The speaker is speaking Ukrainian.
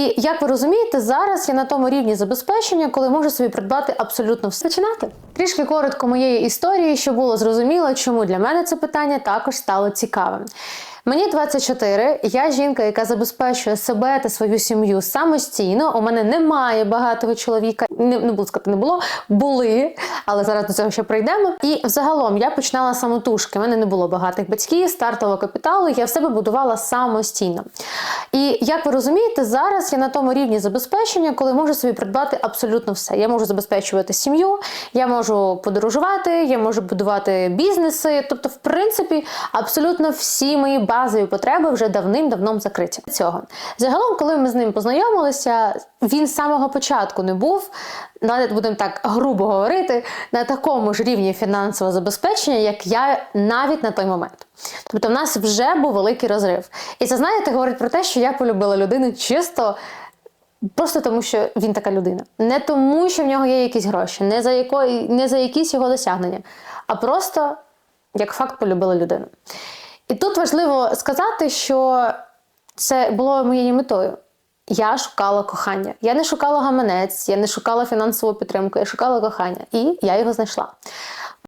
І як ви розумієте, зараз я на тому рівні забезпечення, коли можу собі придбати абсолютно все. Починати. Трішки коротко моєї історії, щоб було зрозуміло, чому для мене це питання також стало цікавим. Мені 24, я жінка, яка забезпечує себе та свою сім'ю самостійно. У мене немає багатого чоловіка. Не, не буду сказати, не було, були, але зараз до цього ще прийдемо. І взагалом я починала самотужки. У мене не було багатих батьків, стартового капіталу. Я в себе будувала самостійно. І як ви розумієте, зараз я на тому рівні забезпечення, коли можу собі придбати абсолютно все. Я можу забезпечувати сім'ю, я можу подорожувати, я можу будувати бізнеси. Тобто, в принципі, абсолютно всі мої базові потреби вже давним-давно закриті. Цього загалом, коли ми з ним познайомилися, він з самого початку не був. Навіть будемо так грубо говорити, на такому ж рівні фінансового забезпечення, як я навіть на той момент. Тобто, в нас вже був великий розрив. І це, знаєте, говорить про те, що я полюбила людину чисто Просто тому, що він така людина. Не тому, що в нього є якісь гроші, не за, якої, не за якісь його досягнення, а просто як факт полюбила людину. І тут важливо сказати, що це було моєю метою. Я шукала кохання. Я не шукала гаманець, я не шукала фінансову підтримку, я шукала кохання. І я його знайшла.